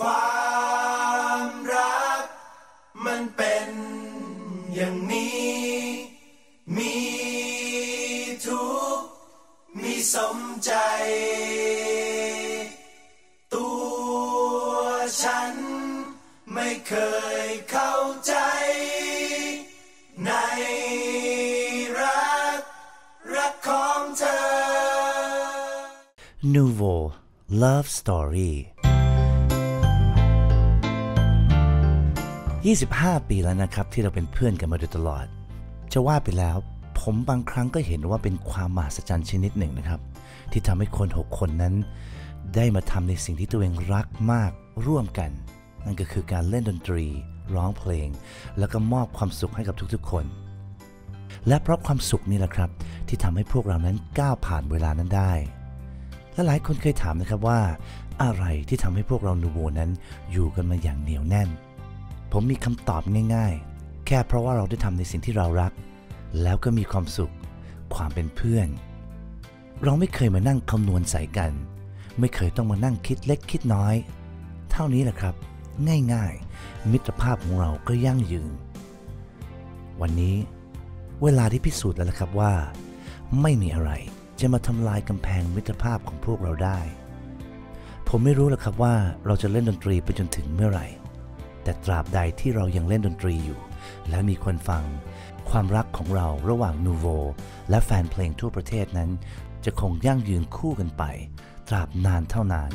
ความรัก มันเป็นอย่างนี้ มีทุกข์มีสมใจ ตัวฉันไม่เคยเข้าใจ ในรัก รักของเธอ Nouveau Love Story 25 ปีแล้วนะครับ ที่เราเป็นเพื่อนกันมาโดยตลอด จะว่าไปแล้ว ผมบางครั้งก็เห็นว่าเป็นความมหัศจรรย์ชนิดหนึ่งนะครับ ที่ทำให้คน 6 คนนั้น ได้มาทำในสิ่งที่ตัวเองรักมากร่วมกัน นั่นก็คือการเล่นดนตรี ร้องเพลง แล้วก็มอบความสุขให้กับทุกๆ คน และเพราะความสุขนี่แหละครับ ที่ทำให้พวกเรานั้นก้าวผ่านเวลานั้นได้ และหลายคนเคยถามนะครับว่า อะไรที่ทำให้พวกเรานูโวนั้นอยู่กันมาอย่างเหนียวแน่น ผมมีคำตอบง่าย ๆ แค่เพราะว่าเราได้ทำในสิ่งที่เรารัก แล้วก็มีความสุข ความเป็นเพื่อน เราไม่เคยมานั่งคำนวณใส่กัน ไม่เคยต้องมานั่งคิดเล็กคิดน้อย เท่านี้แหละครับ ง่ายๆ มิตรภาพของเราก็ยั่งยืน วันนี้เวลาที่พิสูจน์แล้วละครับว่า ไม่มีอะไรจะมาทำลายกำแพงมิตรภาพของพวกเราได้ ผมไม่รู้หรอกครับว่าเราจะเล่นดนตรีไปจนถึงเมื่อไหร่ แต่ตราบใดที่เรายังเล่นดนตรีอยู่ และมีคนฟัง ความรักของเราระหว่างนูโวและแฟนเพลงทั่วประเทศนั้น จะคงยั่งยืนคู่กันไป ตราบนานเท่านาน